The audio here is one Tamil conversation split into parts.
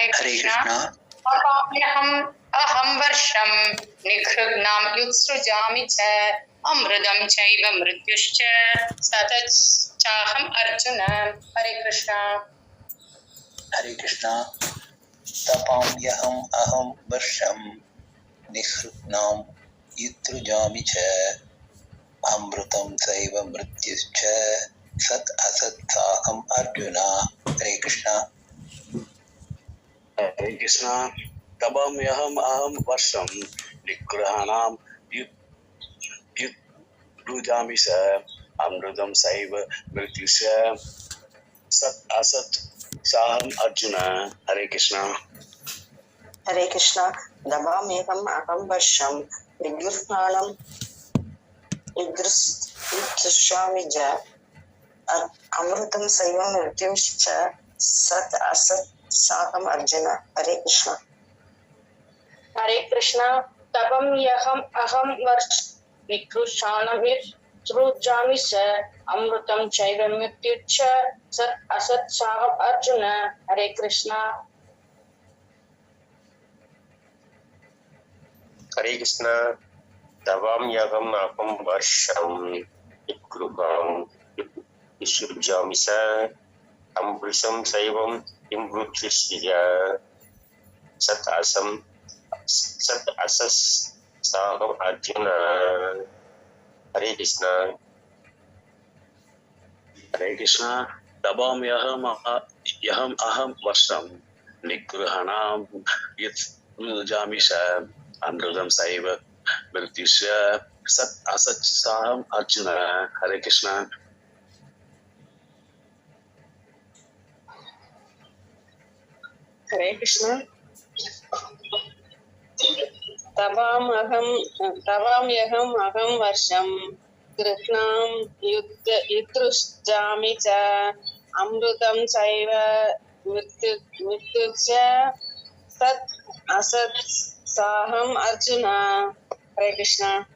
हरे कृष्णा। कृष्णा। अपाम्यहम् अहं वर्षं निघृग्नां युत्सृजामि च अमृतं चैव मृत्युश्च। सतच्चाहम् अर्जुन। हरे कृष्णा। हरे कृष्णा। तपाम्यहम् अहं वर्षं निःसृत्नां युत्रुजामि च अमृतं चैव मृत्युश्च। सत् असत् साहम् अर्जुन। हरे कृष्णा। हरे कृष्ण तबम यहम अहम वर्षम स अमृतम सैव मृत्यु सत असत। साहम अर्जुन, हरे कृष्ण। हरे कृष्णा। दवामेकम अहम वर्षम विद्युस्नानं विद्युषामि च। साहम् अर्जुन। हरे कृष्णा। हरे कृष्णा। तपं यहम् अहं वर्ष निकृषाणमिरुजामि स। अमृतं चैव मृत्युच्च सत् असत् साहम् अर्जुन। हरे कृष्णा। हरे कृष्ण। तवाम्यहम् अहं वर्षं गृहं विसृजामि स। அம்புஷம் சைவம் இம்புச்சிய சத் அசம் சத் அசஸ் சாகம் அர்ஜுன. ஹரே கிருஷ்ணா. ஹரே கிருஷ்ணா. தபாம்யகம் யகம் அகம் வர்ஷம். நிகிரகணாம் யுஜாமிஷ அமிர்தம் சைவ மிருத்யுஷ சத் அசத் சாகம் அர்ஜுன. ஹரே கிருஷ்ணா. हरे कृष्णा तवामहं तवाम्यहम्, अहं वर्षं गृह्णां युद्ध युतृजामि च। अमृतं चैव मृत्यु मृत्युश्च सत् असत् साहम् अर्जुन। हरे कृष्णा।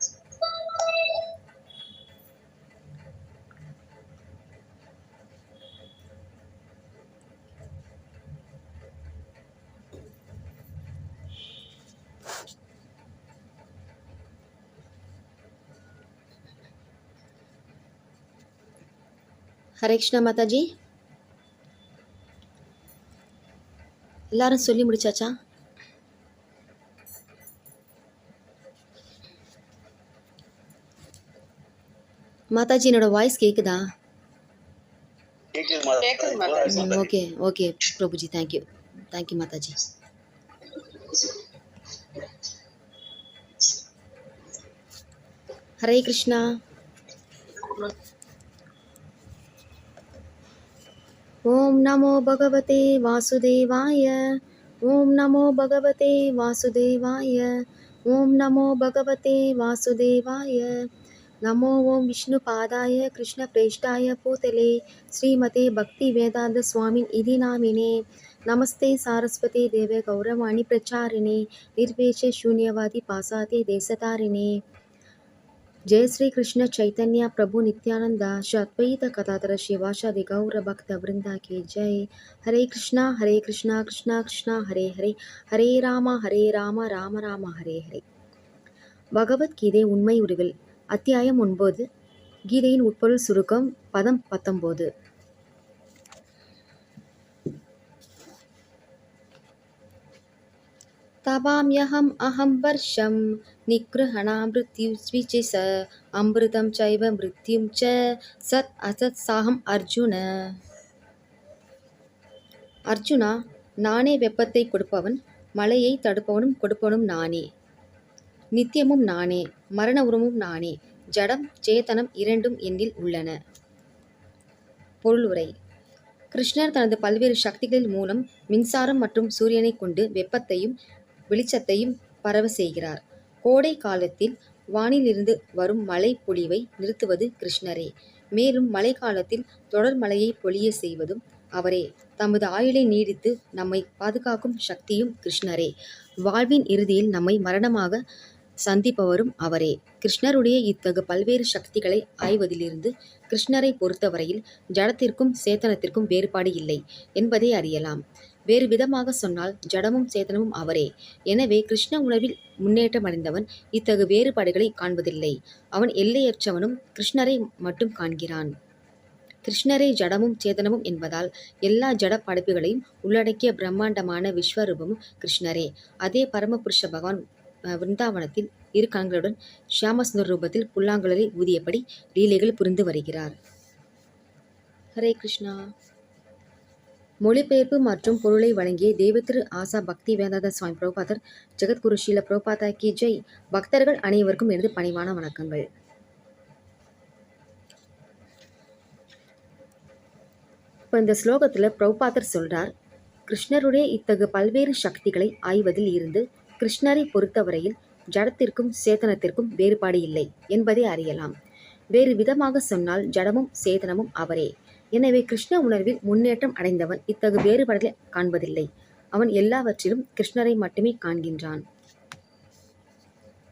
ஹரே கிருஷ்ணா மாதாஜி? எல்லாரும் சொல்லி முடிச்சாச்சா? மாதாஜி என்னோட வாய்ஸ் கேக்குதா. Okay okay. Prabhuji thank you thank you Mataji. Hare Krishna. ॐ नमो भगवते वासुदेवाय। ॐ नमो भगवते वासुदेवाय। ॐ नमो भगवते वासुदेवाय। नमो ॐ विष्णुपादाय कृष्णप्रेष्ठाय पूतले श्रीमते भक्तिवेदान्तस्वामिन् इति नामिने। नमस्ते सारस्वते देवे गौरवाणि प्रचारिणे। निर्वेशे शून्यवादि पासाते देशतारिणे ಜಯ ಶ್ರೀ ಕೃಷ್ಣ ಚೈತನ್ಯ ಪ್ರಭು ನಿತ್ಯಾನಂದ ಅದ್ವೈತ ಕಥಾತರ ಶಿವಾಶಾದಿ ಗೌರ ಭಕ್ತ ವೃಂದಕ್ಕೆ ಜೈ ಹರೇ ಕೃಷ್ಣ ಹರೇ ಕೃಷ್ಣ ಕೃಷ್ಣ ಕೃಷ್ಣ ಹರೇ ಹರೇ ಹರೇ ராம ஹரே ராம ராம ராம ஹரே ஹரே பகவத்கீதை உண்மை உருவில் அத்தியாயம் ஒன்பது கீதையின் உட்பொருள் சுருக்கம் பதம் பத்தொம்போது तवाम्यहम् अहं वर्षं निगृहणा मृत्युस्विचिस अमृतं चैव मृत्युं च सत् असत् சாகம் அர்ஜுன அர்ஜுனா நானே வெப்பத்தை கொடுப்பவன் மழையை தடுப்பவனும் கொடுப்பவனும் நானே நித்தியமும் நானே மரண உருவமும் நானே ஜடம் சேதனம் இரண்டும் என்னில் உள்ளன பொருளுரை கிருஷ்ணர் தனது பல்வேறு சக்திகளின் மூலம் மின்சாரம் மற்றும் சூரியனை கொண்டு வெப்பத்தையும் வெளிச்சத்தையும் பரவ செய்கிறார். கோடை காலத்தில் வானிலிருந்து வரும் மழை பொழிவை நிறுத்துவது கிருஷ்ணரே. மேலும் மழைக்காலத்தில் தொடர் மழையை பொழிய செய்வதும் அவரே. தமது ஆயுளை நீடித்து நம்மை பாதுகாக்கும் சக்தியும் கிருஷ்ணரே. வாழ்வின் இறுதியில் நம்மை மரணமாக சந்திப்பவரும் அவரே. கிருஷ்ணருடைய இத்தகு பல்வேறு சக்திகளை ஆய்வதிலிருந்து கிருஷ்ணரை பொறுத்தவரையில் ஜடத்திற்கும் சேத்தனத்திற்கும் வேறுபாடு இல்லை என்பதை அறியலாம். வேறு விதமாக சொன்னால் ஜடமும் சேதனமும் அவரே. எனவே கிருஷ்ண உணர்வில் முன்னேற்றம் அடைந்தவன் இத்தகு வேறுபாடுகளை காண்பதில்லை. அவன் எல்லையற்றவனும் கிருஷ்ணரை மட்டும் காண்கிறான். கிருஷ்ணரே ஜடமும் சேதனமும் என்பதால் எல்லா ஜட படைப்புகளையும் உள்ளடக்கிய பிரம்மாண்டமான விஸ்வரூபமும் கிருஷ்ணரே. அதே பரமபுருஷ பகவான் அஹ், விருந்தாவனத்தில் இரு கண்களுடன் ஷியாமசுந்தர் ரூபத்தில் புல்லாங்குழலை ஊதியபடி லீலைகள் புரிந்து வருகிறார். ஹரே கிருஷ்ணா. மொழிபெயர்ப்பு மற்றும் பொருளை வழங்கிய தேவத்திரு ஆசா பக்தி வேதாந்த சுவாமி பிரபாதர் ஜெகத்குரு ஷீல பிரபுபாதா கி ஜெய் பக்தர்கள் அனைவருக்கும் எனது பணிவான வணக்கங்கள். இப்போ இந்த ஸ்லோகத்தில் பிரபாதர் சொல்றார் கிருஷ்ணருடைய இத்தகு பல்வேறு சக்திகளை ஆய்வதில் இருந்து கிருஷ்ணரை பொறுத்தவரையில் ஜடத்திற்கும் சேதனத்திற்கும் வேறுபாடு இல்லை என்பதை அறியலாம். வேறு விதமாக சொன்னால் ஜடமும் சேதனமும் அவரே. எனவே கிருஷ்ண உணர்வில் முன்னேற்றம் அடைந்தவன் இத்தகு வேறுபாடுகளை காண்பதில்லை. அவன் எல்லாவற்றிலும் கிருஷ்ணரை மட்டுமே காண்கின்றான்.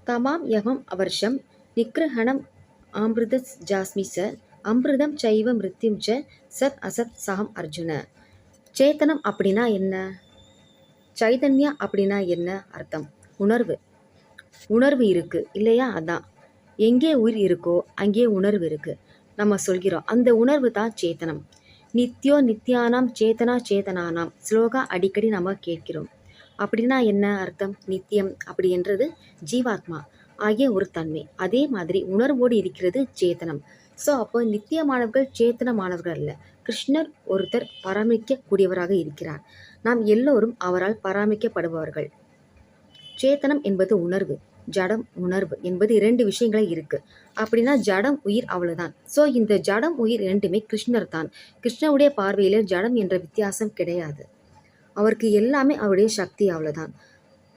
தமாம் யவம் அவர்ஷம் நிக்ரஹணம் ஆமிருத ஜாஸ்மி ச அமிர்தம் சைவ மிருத்யும் ச சத் அசத் சகம் அர்ஜுன. சேத்தனம் அப்படின்னா என்ன? சைதன்யா அப்படின்னா என்ன அர்த்தம்? உணர்வு. உணர்வு இருக்கு இல்லையா? அதான். எங்கே உயிர் இருக்கோ அங்கே உணர்வு இருக்கு. நம்ம சொல்கிறோம். அந்த உணர்வு தான் சேத்தனம். நித்யோ நித்யானாம் சேதனா சேதனானாம் ஸ்லோகா அடிக்கடி நம்ம கேட்கிறோம். அப்படின்னா என்ன அர்த்தம்? நித்தியம் அப்படி என்றது ஜீவாத்மா ஆகிய ஒரு தன்மை. அதே மாதிரி உணர்வோடு இருக்கிறது சேத்தனம். ஸோ அப்போ நித்தியமானவர்கள் சேத்தனமானவர்கள் அல்ல. கிருஷ்ணர் ஒருத்தர் பராமரிக்கக்கூடியவராக இருக்கிறார். நாம் எல்லோரும் அவரால் பராமரிக்கப்படுபவர்கள். சேத்தனம் என்பது உணர்வு. ஜடம் உணர்வு என்பது இரண்டு விஷயங்களே இருக்கு. அப்படின்னா ஜடம் உயிர் அவ்வளவுதான். ஸோ இந்த ஜடம் உயிர் இரண்டுமே கிருஷ்ணர் தான். கிருஷ்ணருடைய பார்வையில் ஜடம் என்ற வித்தியாசம் கிடையாது. அவருக்கு எல்லாமே அவருடைய சக்தி அவ்வளவுதான்.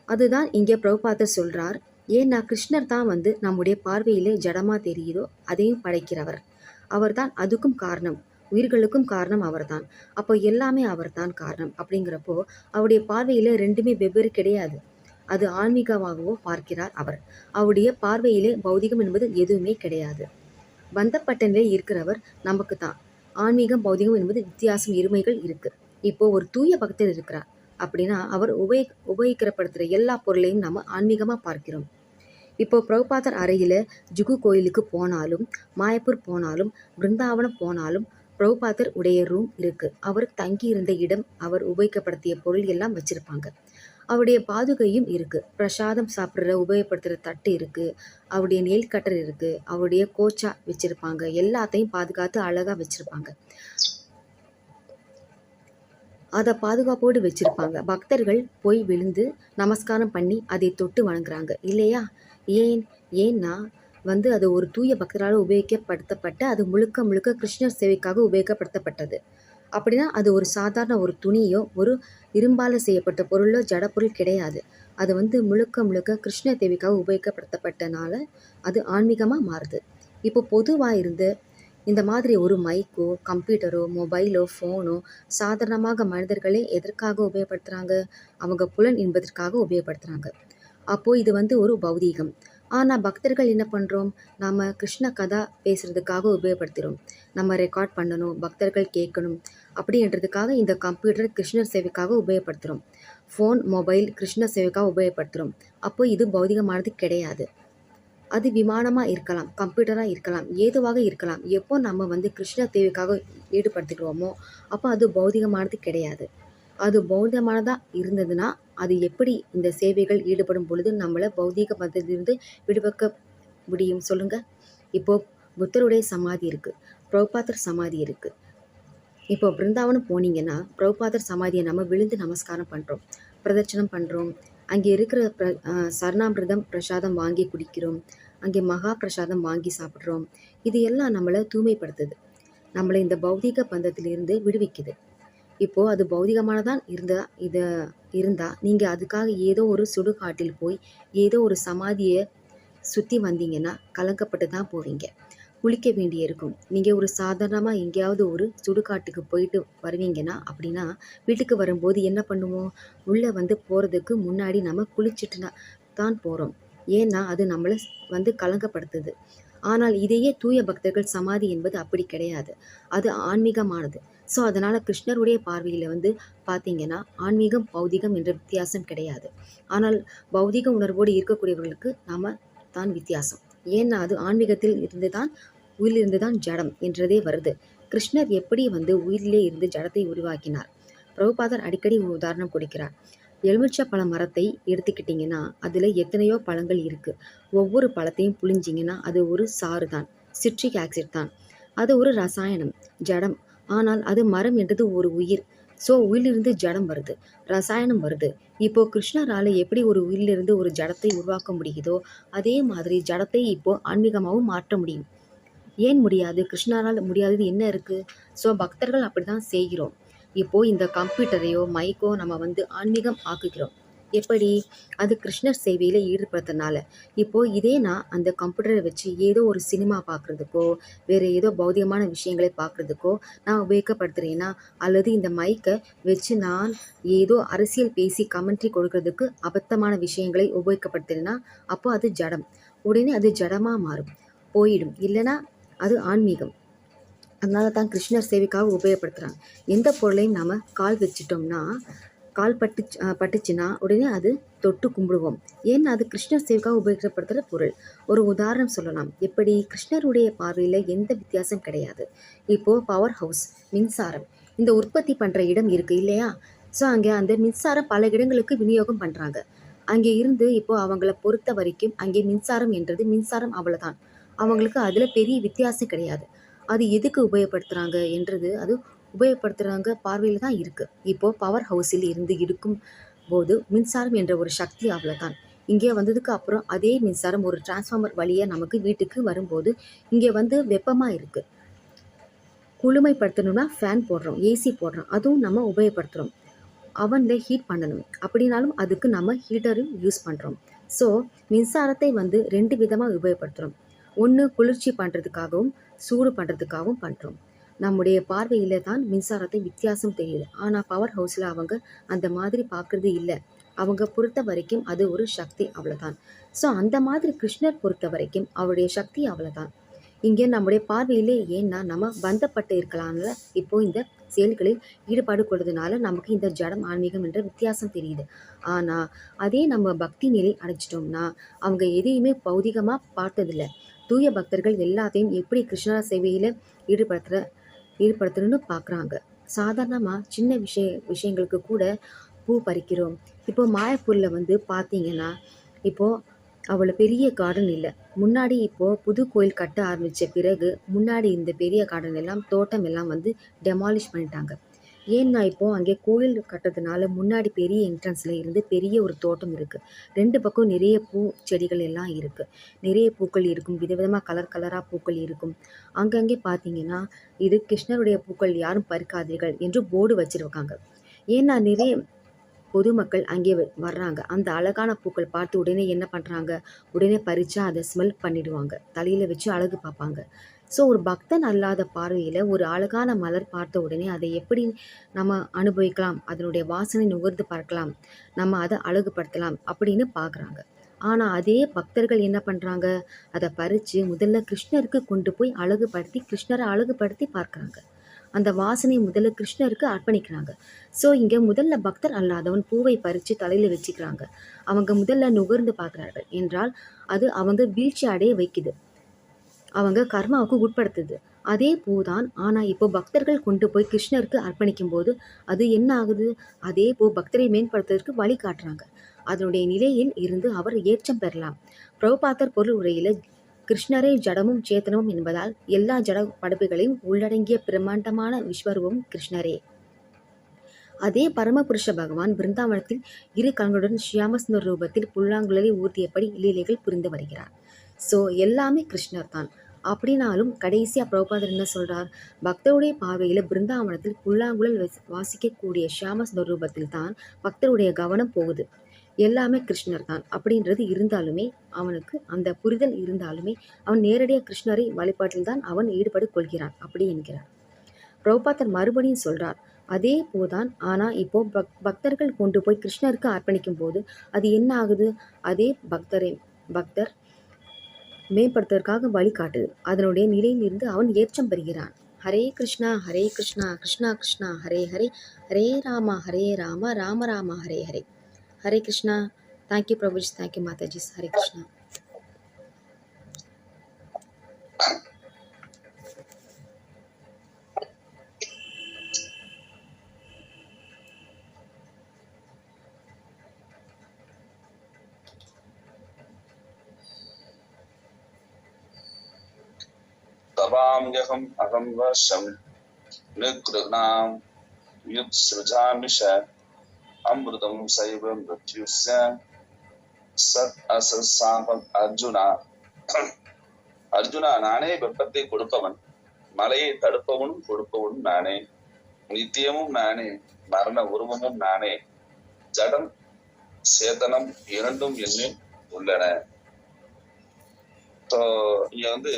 அதுதான் இங்கே பிரபுபாத்த சொல்றார். ஏன்னா கிருஷ்ணர் தான் வந்து நம்முடைய பார்வையிலே ஜடமா தெரியுதோ அதையும் படைக்கிறவர். அவர்தான் அதுக்கும் காரணம். உயிர்களுக்கும் காரணம் அவர்தான். அப்போ எல்லாமே அவர்தான் காரணம். அப்படிங்கிறப்போ அவருடைய பார்வையில் ரெண்டுமே வெவ்வேறு கிடையாது. அது ஆன்மீகமாகவோ பார்க்கிறார் அவர். அவருடைய பார்வையிலே பௌதிகம் என்பது எதுவுமே கிடையாது. பந்தப்பட்ட நிலையில் இருக்கிறவர் நமக்கு தான். ஆன்மீகம் பௌதிகம் என்பது வித்தியாசம் இருமைகள் இருக்கு. இப்போ ஒரு தூய பக்தர் இருக்கிறார் அப்படின்னா அவர் உபய உபயோகிக்கப்படுத்துகிற எல்லா பொருளையும் நம்ம ஆன்மீகமாக பார்க்கிறோம். இப்போ பிரபுபாதர் அறையில் ஜுகு கோயிலுக்கு போனாலும் மாயப்பூர் போனாலும் பிருந்தாவனம் போனாலும் பிரபுபாதர் உடைய ரூம் இருக்கு. அவர் தங்கி இருந்த இடம் அவர் உபயோகப்படுத்திய பொருள் எல்லாம் வச்சிருப்பாங்க. அவருடைய பாதுகையும் இருக்குது பிரசாதம் சாப்பிட்ற உபயோகப்படுத்துகிற தட்டு இருக்கு. அவருடைய நெல் கட்டர் இருக்குது அவருடைய கோச்சா வச்சுருப்பாங்க. எல்லாத்தையும் பாதுகாத்து அழகாக வச்சுருப்பாங்க. அதை பாதுகாப்போடு வச்சுருப்பாங்க. பக்தர்கள் போய் விழுந்து நமஸ்காரம் பண்ணி அதை தொட்டு வணங்குறாங்க. இல்லையா? ஏன்? ஏன்னா வந்து அது ஒரு தூய பக்தரால் உபயோகிக்கப்படுத்தப்பட்ட அது முழுக்க முழுக்க கிருஷ்ணர் சேவைக்காக உபயோகப்படுத்தப்பட்டது. அப்படின்னா அது ஒரு சாதாரண ஒரு துணியோ ஒரு இரும்பால செய்யப்பட்ட பொருளோ ஜட பொருள் கிடையாது. அது வந்து முழுக்க முழுக்க கிருஷ்ண தேவிக்காக உபயோகப்படுத்தப்பட்டனால அது ஆன்மீகமாக மாறுது. இப்போ பொதுவாக இருந்து இந்த மாதிரி ஒரு மைக்கோ கம்ப்யூட்டரோ மொபைலோ ஃபோனோ சாதாரணமாக மனிதர்களே எதற்காக உபயோகப்படுத்துகிறாங்க அவங்க புலன் என்பதற்காக உபயோகப்படுத்துகிறாங்க அப்போது இது வந்து ஒரு பௌதீகம். ஆனால் பக்தர்கள் என்ன பண்ணுறோம் நாம் கிருஷ்ண கதா பேசுகிறதுக்காக உபயோகப்படுத்துகிறோம் நம்ம ரெக்கார்ட் பண்ணணும் பக்தர்கள் கேட்கணும். அப்படின்றதுக்காக இந்த கம்ப்யூட்டர் கிருஷ்ணர் சேவைக்காக உபயோகப்படுத்துகிறோம் ஃபோன் மொபைல் கிருஷ்ண சேவைக்காக உபயோகப்படுத்துகிறோம் அப்போது இது பௌதிகமானது கிடையாது. அது விமானமாக இருக்கலாம் கம்ப்யூட்டராக இருக்கலாம் ஏதுவாக இருக்கலாம். எப்போ நம்ம வந்து கிருஷ்ண தேவைக்காக ஈடுபடுத்துகிறோமோ அப்போ அது பௌதிகமானது கிடையாது. அது பௌத்தமானதாக இருந்ததுன்னா அது எப்படி இந்த சேவைகள் ஈடுபடும் பொழுது நம்மளை பௌதீக மதத்திலிருந்து விடுவிக்க முடியும் சொல்லுங்கள் இப்போது புத்தருடைய சமாதி இருக்குது பிரபுபாதர் சமாதி இருக்குது இப்போ பிருந்தாவனம் போனீங்கன்னா பிரபுபாதர் சமாதியை நம்ம விழுந்து நமஸ்காரம் பண்ணுறோம் பிரதட்சணம் பண்ணுறோம் அங்கே இருக்கிற பிர சரணாமிரதம் பிரசாதம் வாங்கி குடிக்கிறோம் அங்கே மகா பிரசாதம் வாங்கி சாப்பிட்றோம். இது எல்லாம் நம்மளை தூய்மைப்படுத்துது நம்மளை இந்த பௌதீக பந்தத்திலிருந்து விடுவிக்குது. இப்போது அது பௌதிகமானதான் இருந்தா இதை இருந்தால் நீங்கள் அதுக்காக ஏதோ ஒரு சுடுகாட்டில் போய் ஏதோ ஒரு சமாதியை சுற்றி வந்தீங்கன்னா கலங்கப்பட்டு தான் போவீங்க. குளிக்க வேண்டி இருக்கும். நீங்கள் ஒரு சாதாரணமாக எங்கேயாவது ஒரு சுடுகாட்டுக்கு போயிட்டு வருவீங்கன்னா அப்படின்னா வீட்டுக்கு வரும்போது என்ன பண்ணுவோம்? உள்ளே வந்து போகிறதுக்கு முன்னாடி நம்ம குளிச்சுட்டு தான் போகிறோம் ஏன்னா அது நம்மளை வந்து கலங்கப்படுத்துது. ஆனால் இதையே தூய பக்தர்கள் சமாதி என்பது அப்படி கிடையாது. அது ஆன்மீகமானது. ஸோ அதனால் கிருஷ்ணருடைய பார்வையில் வந்து பார்த்தீங்கன்னா ஆன்மீகம் பௌதிகம் என்ற வித்தியாசம் கிடையாது. ஆனால் பௌதிக உணர்வோடு இருக்கக்கூடியவர்களுக்கு நாம தான் வித்தியாசம். ஏன்னா அது ஆன்மீகத்தில் இருந்து தான் உயிரிலிருந்து தான் ஜடம் என்றதே வருது. கிருஷ்ணர் எப்படி வந்து உயிரிலே இருந்து ஜடத்தை உருவாக்கினார்? பிரபுபாதர் அடிக்கடி ஒரு உதாரணம் கொடுக்கிறார். எலுமிச்சை பழ மரத்தை எடுத்துக்கிட்டிங்கன்னா அதில் எத்தனையோ பழங்கள் இருக்குது ஒவ்வொரு பழத்தையும் புழிஞ்சிங்கன்னா அது ஒரு சாறு தான் சிட்ரிக் ஆக்சிட் தான் அது ஒரு ரசாயனம் ஜடம். ஆனால் அது மரம் என்றது ஒரு உயிர். ஸோ உயிலிருந்து ஜடம் வருது. ரசாயனம் வருது. இப்போ கிருஷ்ணரால் எப்படி ஒரு உயிலிருந்து ஒரு ஜடத்தை உருவாக்க முடியுதோ அதே மாதிரி ஜடத்தை இப்போ ஆன்மீகமாகவும் மாற்ற முடியும். ஏன் முடியாது? கிருஷ்ணரால் முடியாதது என்ன இருக்குது ஸோ பக்தர்கள் அப்படிதான் செய்கிறோம். இப்போது இந்த கம்ப்யூட்டரையோ மைக்கோ நம்ம வந்து ஆன்மீகம் ஆக்குகிறோம். எப்படி அது கிருஷ்ணர் சேவையில் ஈடுபடுறதுனால இப்போது இதே நான் அந்த கம்ப்யூட்டரை வச்சு ஏதோ ஒரு சினிமா பார்க்குறதுக்கோ வேறு ஏதோ பௌத்தியமான விஷயங்களை பார்க்குறதுக்கோ நான் உபயோகப்படுத்துகிறேன்னா அல்லது இந்த மைக்கை வச்சு நான் ஏதோ அரசியல் பேசி கமெண்ட்ரி கொடுக்கறதுக்கு அபத்தமான விஷயங்களை உபயோகப்படுத்துகிறேன்னா அப்போ அது ஜடம். உடனே அது ஜடமாக மாறும். போயிடும். இல்லைன்னா அது ஆன்மீகம். அதனால தான் கிருஷ்ணர் சேவைக்காக உபயோகப்படுத்துகிறாங்க எந்த பொருளையும் நாம் கால் வச்சிட்டோம்னா கால் பட்டு பட்டுச்சுன்னா உடனே அது தொட்டு கும்பிடுவோம். ஏன்? அது கிருஷ்ணர் சேவைக்காக உபயோகப்படுத்துகிற பொருள். ஒரு உதாரணம் சொல்லலாம். எப்படி? கிருஷ்ணருடைய பார்வையில் எந்த வித்தியாசம் கிடையாது. இப்போது பவர் ஹவுஸ் மின்சாரம். இந்த உற்பத்தி பண்ணுற இடம் இருக்குது இல்லையா? ஸோ அங்கே அந்த மின்சாரம் பல இடங்களுக்கு விநியோகம் பண்ணுறாங்க அங்கே இருந்து இப்போது அவங்கள பொறுத்த வரைக்கும் அங்கே மின்சாரம் என்றது மின்சாரம் அவ்வளோதான் அவங்களுக்கு அதில் பெரிய வித்தியாசம் கிடையாது. அது எதுக்கு உபயோகப்படுத்துகிறாங்க என்றது அது உபயோகப்படுத்துகிறாங்க பார்வையில் தான் இருக்குது இப்போது பவர் ஹவுஸில் இருந்து இருக்கும் போது மின்சாரம் என்ற ஒரு சக்தி அவ்வளோதான் இங்கே வந்ததுக்கு அப்புறம் அதே மின்சாரம் ஒரு டிரான்ஸ்ஃபார்மர் வழியாக நமக்கு வீட்டுக்கு வரும்போது இங்கே வந்து வெப்பமாக இருக்குது குளுமைப்படுத்தணும்னா ஃபேன் போடுறோம் ஏசி போடுறோம் அதுவும் நம்ம உபயோகப்படுத்துகிறோம் அவனில் ஹீட் பண்ணணும். அப்படின்னாலும் அதுக்கு நம்ம ஹீட்டரும் யூஸ் பண்ணுறோம் ஸோ மின்சாரத்தை வந்து ரெண்டு விதமாக உபயோகப்படுத்துகிறோம் ஒன்று குளிர்ச்சி பண்ணுறதுக்காகவும் சூடு பண்ணுறதுக்காகவும் பண்ணுறோம் நம்முடைய பார்வையில் தான் மின்சாரத்தை வித்தியாசம் தெரியுது. ஆனால் பவர் ஹவுஸில் அவங்க அந்த மாதிரி பார்க்குறது இல்லை. அவங்க பொறுத்த வரைக்கும் அது ஒரு சக்தி அவ்வளோதான் ஸோ அந்த மாதிரி கிருஷ்ணர் பொறுத்த வரைக்கும் அவருடைய சக்தி அவ்வளோதான் இங்கே நம்முடைய பார்வையிலே ஏன்னா நம்ம பந்தப்பட்டு இருக்கலாம்ல. இப்போ இந்த செயல்களில் ஈடுபாடு கொள்றதுனால நமக்கு இந்த ஜடம் ஆன்மீகம் என்ற வித்தியாசம் தெரியுது. ஆனால் அதே நம்ம பக்தி நிலை அடைச்சிட்டோம்னா அவங்க எதையுமே பௌதிகமாக பார்த்ததில்ல. தூய பக்தர்கள் எல்லாத்தையும் எப்படி கிருஷ்ணா சேவையில் ஈடுபடுத்துகிற ஏற்படுத்தணும்னு பார்க்குறாங்க சாதாரணமாக சின்ன விஷய விஷயங்களுக்கு கூட பூ பறிக்கிறோம். இப்போ மாயப்பூரில் வந்து பார்த்தீங்கன்னா இப்போது அவ்வளோ பெரிய கார்டன் இல்லை. முன்னாடி இப்போது புது கோயில் கட்ட ஆரம்பித்த பிறகு முன்னாடி இந்த பெரிய கார்டன் எல்லாம் தோட்டம் எல்லாம் வந்து டெமாலிஷ் பண்ணிட்டாங்க. ஏன்னா இப்போ அங்கே கோயில் கட்டுறதுனால முன்னாடி பெரிய என்ட்ரன்ஸில் இருந்து பெரிய ஒரு தோட்டம் இருக்குது ரெண்டு பக்கம் நிறைய பூ செடிகள் எல்லாம் இருக்குது நிறைய பூக்கள் இருக்கும். விதவிதமாக கலர் கலராக பூக்கள் இருக்கும். அங்கங்கே பார்த்தீங்கன்னா இது கிருஷ்ணருடைய பூக்கள் யாரும் பறிக்காதீர்கள் என்று போர்டு வச்சிருக்காங்க. ஏன்னா நிறைய பொதுமக்கள் அங்கே வ- வர்றாங்க. அந்த அழகான பூக்கள் பார்த்து உடனே என்ன பண்ணுறாங்க உடனே பறித்து அதை ஸ்மெல் பண்ணிடுவாங்க. தலையில் வச்சு அழகு பார்ப்பாங்க. ஸோ ஒரு பக்தன் அல்லாத பார்வையில் ஒரு அழகான மலர் பார்த்த உடனே அதை எப்படி நம்ம அனுபவிக்கலாம்? அதனுடைய வாசனை நுகர்ந்து பார்க்கலாம் நம்ம அதை அழகுபடுத்தலாம் அப்படின்னு பார்க்குறாங்க. ஆனால் அதே பக்தர்கள் என்ன பண்ணுறாங்க அதை பறித்து முதல்ல கிருஷ்ணருக்கு கொண்டு போய் அழகுபடுத்தி கிருஷ்ணரை அழகுபடுத்தி பார்க்குறாங்க. அந்த வாசனை முதல்ல கிருஷ்ணருக்கு அர்ப்பணிக்கிறாங்க. ஸோ இங்கே முதல்ல பக்தர் அல்லாதவன் பூவை பறித்து தலையில் வச்சுக்கிறாங்க. அவங்க முதல்ல நுகர்ந்து பார்க்குறார்கள். என்றால் அது அவங்க வீழ்ச்சி அடைய வைக்குது. அவங்க கர்மாவுக்கு உட்படுத்துது. அதே பூதான் ஆனால் இப்போ பக்தர்கள் கொண்டு போய் கிருஷ்ணருக்கு அர்ப்பணிக்கும் போது அது என்ன ஆகுது? அதே பூ பக்தரை மேம்படுத்துவதற்கு வழி காட்டுறாங்க. அதனுடைய நிலையில் இருந்து அவர் ஏற்றம் பெறலாம். பிரபுபாத்தர் பொருள் உரையில் கிருஷ்ணரே ஜடமும் சேத்தனமும் என்பதால் எல்லா ஜட படைப்புகளையும் உள்ளடங்கிய பிரம்மாண்டமான விஸ்வரூபம் கிருஷ்ணரே. அதே பரமபுருஷ பகவான் பிருந்தாவனத்தில் இரு கண்களுடன் ஷியாமசுந்தர் ரூபத்தில் புல்லாங்குழலை ஊர்த்தியபடி லீலைகள் புரிந்து வருகிறார். ஸோ எல்லாமே கிருஷ்ணர் தான் அப்படின்னாலும் கடைசியாக பிரபுபாதர் என்ன சொல்கிறார் பக்தருடைய பார்வையில் பிருந்தாவனத்தில் புல்லாங்குழல் வசி- வாசிக்கக்கூடிய ஷியாம ஸ்வரூபத்தில் தான் பக்தருடைய கவனம் போகுது. எல்லாமே கிருஷ்ணர் தான். அப்படின்றது இருந்தாலுமே அவனுக்கு அந்த புரிதல் இருந்தாலுமே அவன் நேரடியாக கிருஷ்ணரை வழிபாட்டில் தான் அவன் ஈடுபடு கொள்கிறான் அப்படி என்கிறார். பிரபுபாதர் மறுபடியும் சொல்கிறார் அதே போதான் ஆனால் இப்போ பக் பக்தர்கள் கொண்டு போய் கிருஷ்ணருக்கு அர்ப்பணிக்கும் போது அது என்ன ஆகுது? அதே பக்தரை பக்தர் மேம்படுத்துவதற்காக வழிகாட்டுது அதனுடைய நிலையிலிருந்து அவன் ஏற்றம் பெறுகிறான். Hare Krishna Hare Krishna Krishna Krishna Hare Hare Hare Rama Hare Rama Ram Rama Hare Hare. Hare Krishna. Thank you Prabhuji thank you Matajis Hare Krishna तवाम्यहम् अहं वर्षं निगृह्णां युत्सृजामि च अमृतं सैव मृत्युस्य சத் அசசாகம் அர்ஜுனா அர்ஜுனா நானே வெப்பத்தை கொடுப்பவன் மலையை தடுப்பவனும் கொடுப்பவனும் நானே நித்தியமும் நானே மரண உருவமும் நானே ஜடம் சேதனம் இரண்டும் என்னில் உள்ளன So, இங்க வந்து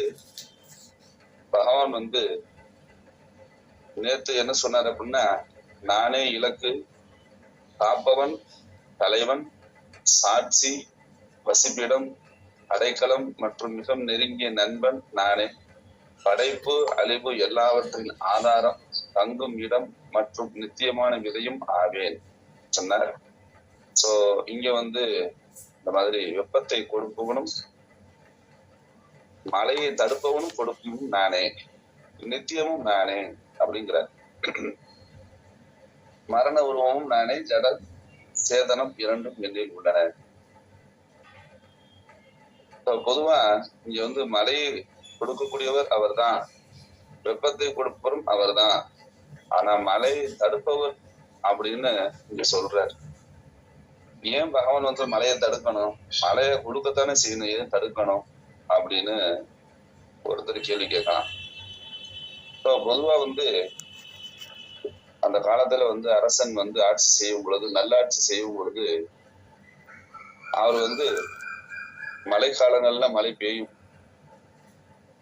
பகவான் வந்து நேத்து என்ன சொன்னார் அப்படின்னா நானே இலக்கு காப்பவன் தலைவன் சாட்சி வசிப்பிடம் அடைக்கலம் மற்றும் மிக நெருங்கிய நண்பன் நானே. படைப்பு அழிவு எல்லாவற்றின் ஆதாரம் தங்கும் இடம் மற்றும் நித்தியமான விதையும் ஆவேன் சொன்னார். சோ இங்க வந்து இந்த மாதிரி வெப்பத்தை கொடுப்பவனும் மழையை தடுப்பவனும் கொடுப்பவனும் நானே. நித்தியமும் நானே அப்படிங்கிறார். மரண உருவமும் நானே ஜட சேதனம் இரண்டும் என்னில் உள்ளன. பொதுவா இங்க வந்து மழையை கொடுக்கக்கூடியவர் அவர்தான். வெப்பத்தை கொடுப்பவரும் அவர்தான். ஆனா மழையை தடுப்பவர் அப்படின்னு இங்க சொல்றார். ஏன் பகவான் வந்து மழையை தடுக்கணும்? மழையை கொடுக்கத்தானே செய்யணும்? ஏன் தடுக்கணும்? அப்படின்னு ஒருத்தர் கேள்வி கேட்கலாம். ஸோ பொதுவா வந்து அந்த காலத்துல வந்து அரசன் வந்து ஆட்சி செய்யும் பொழுது நல்லாட்சி செய்யும் பொழுது அவர் வந்து மழை காலங்கள்ல மழை பெய்யும்.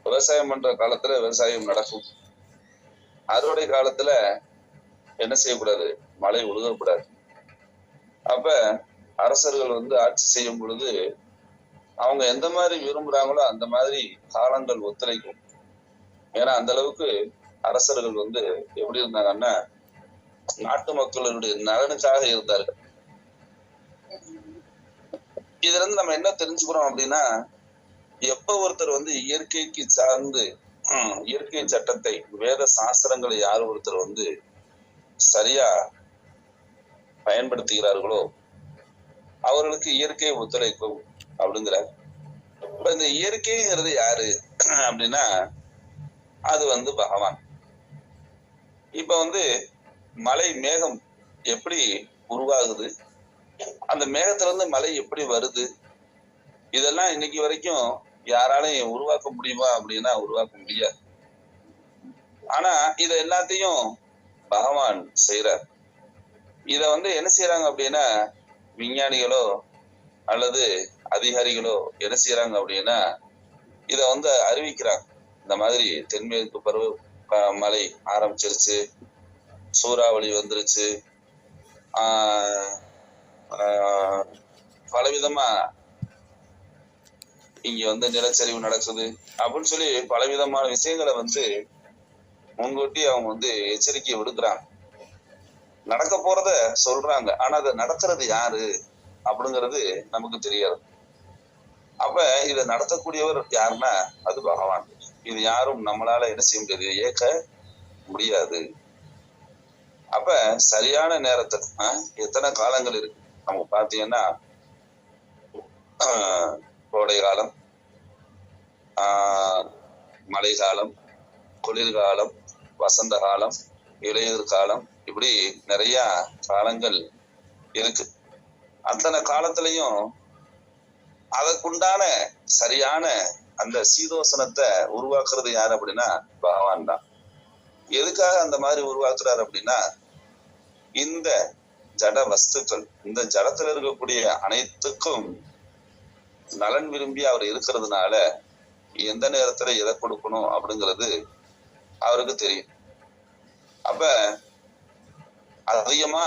விவசாயம் பண்ற காலத்துல விவசாயம் நடக்கும். அறுவடை காலத்துல என்ன செய்யக்கூடாது? மழை ஒழுகக்கூடாது அப்ப அரசர்கள் வந்து ஆட்சி செய்யும் பொழுது அவங்க எந்த மாதிரி விரும்புறாங்களோ அந்த மாதிரி காலங்கள் ஒத்துழைக்கும். ஏன்னா அந்த அளவுக்கு அரசர்கள் வந்து எப்படி இருந்தாங்கன்னா நாட்டு மக்களுடைய நலனுக்காக இருந்தார்கள். இதுல இருந்து நம்ம என்ன தெரிஞ்சுக்கிறோம் அப்படின்னா எப்ப ஒருத்தர் வந்து இயற்கைக்கு சார்ந்து இயற்கை சட்டத்தை வேத சாஸ்திரங்களை யார் ஒருத்தர் வந்து சரியா பயன்படுத்துகிறார்களோ அவர்களுக்கு இயற்கை ஒத்துழைக்கும். அப்படிங்கிறார் இப்ப இந்த இயற்கைங்கிறது யாரு? அப்படின்னா அது வந்து பகவான். இப்ப வந்து மலை மேகம் எப்படி உருவாகுது? அந்த மேகத்துல இருந்து மலை எப்படி வருது? இதெல்லாம் இன்னைக்கு வரைக்கும் யாராலையும் உருவாக்க முடியுமா அப்படின்னா உருவாக்க முடியாது. ஆனா இத எல்லாத்தையும் பகவான் செய்யறார் இத வந்து என்ன செய்யறாங்க அப்படின்னா விஞ்ஞானிகளோ அல்லது அதிகாரிகளோ என்ன செய்யறாங்க அப்படின்னா இதை வந்து அறிவிக்கிறாங்க. இந்த மாதிரி தென்மேற்கு பருவ மழை ஆரம்பிச்சிருச்சு சூறாவளி வந்துருச்சு ஆஹ் ஆஹ் பலவிதமா இங்க வந்து நிலச்சரிவு நடக்குது அப்படின்னு சொல்லி பலவிதமான விஷயங்களை வந்து முன்கூட்டி அவங்க வந்து எச்சரிக்கை விடுக்கிறாங்க. நடக்க போறத சொல்றாங்க. ஆனா அதை நடத்துறது யாரு? அப்படிங்கிறது நமக்கு தெரியாது. அப்ப இதை நடத்தக்கூடியவர் யாருன்னா அது பகவான். இது யாரும் நம்மளால என்ன செய்ய முடியாது இயக்க முடியாது. அப்ப சரியான நேரத்தை ஆஹ், எத்தனை காலங்கள் இருக்கு? நம்ம பார்த்தீங்கன்னா ஆஹ், கோடை காலம் ஆஹ், மழை காலம் குளிர்காலம் வசந்த காலம் இளைஞர் காலம் இப்படி நிறைய காலங்கள் இருக்கு. அத்தனை காலத்திலையும் அதற்குண்டான சரியான அந்த சீதோசனத்தை உருவாக்குறது யாரு அப்படின்னா பகவான் தான். எதுக்காக அந்த மாதிரி உருவாக்குறாரு அப்படின்னா இந்த ஜட வஸ்துக்கள் இந்த ஜடத்துல இருக்கக்கூடிய அனைத்துக்கும் நலன் விரும்பி அவர் இருக்கிறதுனால எந்த நேரத்துல எதை கொடுக்கணும் அப்படிங்கிறது அவருக்கு தெரியும். அப்ப அதிகமா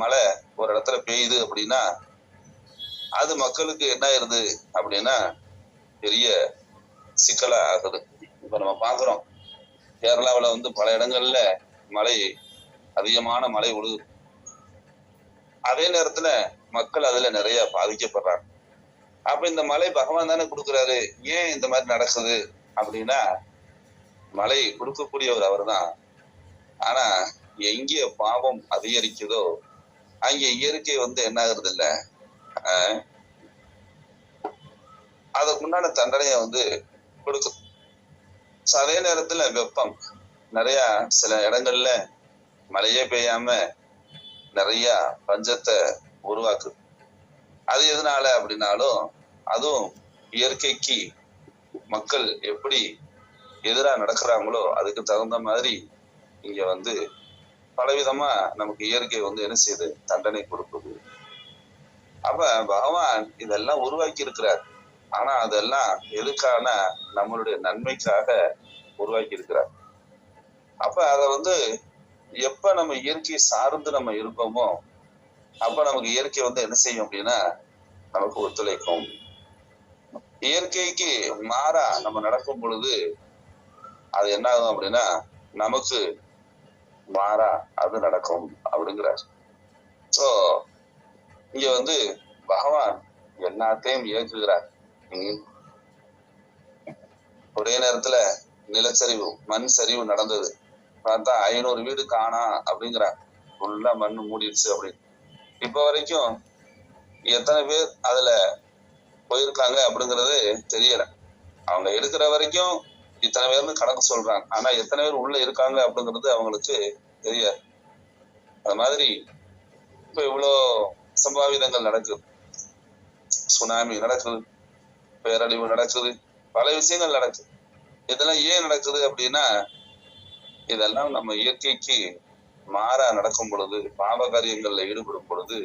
மழை ஒரு இடத்துல பெய்யுது அப்படின்னா அது மக்களுக்கு என்ன ஆயிருது அப்படின்னா பெரிய சிக்கலா ஆகுது. இப்ப நம்ம பாக்குறோம் கேரளாவுல வந்து பல இடங்கள்ல மழை அதிகமான மழை உழுது அதே நேரத்துல மக்கள் அதுல நிறைய பாதிக்கப்படுறாங்க. அப்ப இந்த மழை பகவான் தானே கொடுக்குறாரு ஏன் இந்த மாதிரி நடக்குது அப்படின்னா மழை கொடுக்கக்கூடியவர் அவர்தான். ஆனா எங்கே பாவம் அதிகரிக்குதோ அங்க இயற்கை வந்து என்ன ஆகுறது இல்ல அதுக்கு முன்னாடி தண்டனையை வந்து கொடுக்கும். So, அதே நேரத்துல வெப்பம். நிறைய சில இடங்கள்ல மழையே பெய்யாம நிறைய பஞ்சத்தை உருவாக்குது. அது எதனால அப்படின்னாலும் அதுவும் இயற்கைக்கு மக்கள் எப்படி எதிரா நடக்கிறாங்களோ அதுக்கு தகுந்த மாதிரி இங்க வந்து பலவிதமா நமக்கு இயற்கை வந்து என்ன செய்யுது தண்டனை கொடுக்குது. அப்ப பகவான் இதெல்லாம் உருவாக்கி இருக்கிறார் ஆனா அதெல்லாம் எதுக்கான நம்மளுடைய நன்மைக்காக உருவாக்கி இருக்கிறார் அப்ப அத வந்து எப்ப நம்ம இயற்கையை சார்ந்து நம்ம இருப்போமோ அப்ப நமக்கு இயற்கை வந்து என்ன செய்யும் அப்படின்னா நமக்கு ஒத்துழைக்கும். இயற்கைக்கு மாறா நம்ம நடக்கும் பொழுது அது என்ன ஆகும் அப்படின்னா நமக்கு மாறா அது நடக்கும் அப்படிங்கிறார். சோ இங்க வந்து பகவான் எல்லாத்தையும் இயக்குகிறார். ஒரே நேரத்துல நிலச்சரிவு மண் சரிவு நடந்தது. பார்த்தா ஐநூறு வீடு காணா அப்படிங்கிறார். ஃபுல்லா மண் மூடிடுச்சு அப்படின்னு. இப்ப வரைக்கும் எத்தனை பேர் அதுல போயிருக்காங்க அப்படிங்கறது தெரியல. அவங்க எடுக்கிற வரைக்கும் இத்தனை பேர்னு கணக்கு சொல்றாங்க. ஆனா எத்தனை பேர் உள்ள இருக்காங்க அப்படிங்கிறது அவங்களுக்கு தெரியாது. அது மாதிரி இப்ப இவ்வளோ சம்பாவிதங்கள் நடக்குது. சுனாமி நடக்குது. பேரழிவு நடக்குது. பல விஷயங்கள் நடக்குது. இதெல்லாம் ஏன் நடக்குது அப்படின்னா இதெல்லாம் நம்ம இயற்கைக்கு மாறா நடக்கும் பொழுது பாவ காரியங்கள்ல ஈடுபடும் பொழுது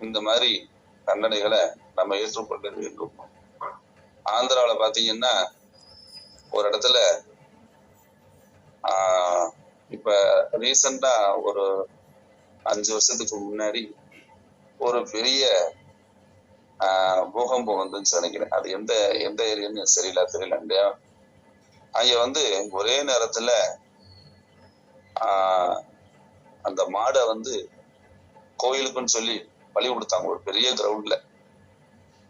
இந்த மாதிரி தண்டனைகளை நம்ம ஏற்றுக்கொள்ள வேண்டும். ஆந்திராவில் பாத்தீங்கன்னா ஒரு இடத்துல இப்ப ரீசண்டா ஒரு அஞ்சு வருஷத்துக்கு முன்னாடி ஒரு பெரிய பூகம்பம் வந்துச்சு நினைக்கிறேன். அது எந்த எந்த ஏரியான்னு சரியில்ல தெரியல. இல்லையா? அங்க வந்து ஒரே நேரத்துல அந்த மாடை வந்து கோயிலுக்குன்னு சொல்லி பழி கொடுத்தாங்க. ஒரு பெரிய கிரவுண்ட்ல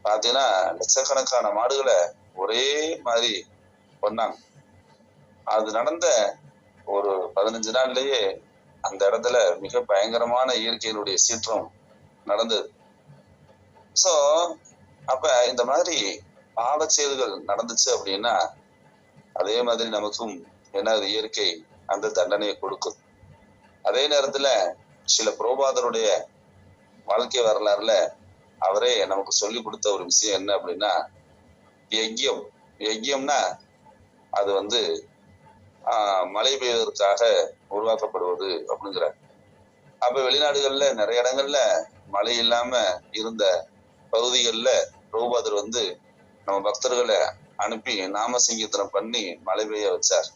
பாத்தீங்கன்னா லட்சக்கணக்கான மாடுகளை ஒரே மாதிரி கொன்னாங்க அது நடந்த ஒரு பதினஞ்சு நாள்லயே அந்த இடத்துல மிக பயங்கரமான இயற்கையினுடைய சீற்றம் நடந்தது. சோ அப்ப இந்த மாதிரி பாவ செயல்கள் நடந்துச்சு அப்படின்னா அதே மாதிரி நமக்கும் என்ன அது இயற்கை அந்த தண்டனையை கொடுக்கும். அதே நேரத்துல சில புரோபாதருடைய வாழ்க்கை வரலாறுல அவரே நமக்கு சொல்லி கொடுத்த ஒரு விஷயம் என்ன அப்படின்னா யஜ்யம் யஜ்யம்னா அது வந்து மழை பெய்வதற்காக உருவாக்கப்படுவது அப்படிங்கிறார் அப்ப வெளிநாடுகள்ல நிறைய இடங்கள்ல மழை இல்லாம இருந்த பகுதிகளில் ரூபாதர் வந்து நம்ம பக்தர்களை அனுப்பி நாம சங்கீர்த்தனம் பண்ணி மழை பெய்ய வச்சார்.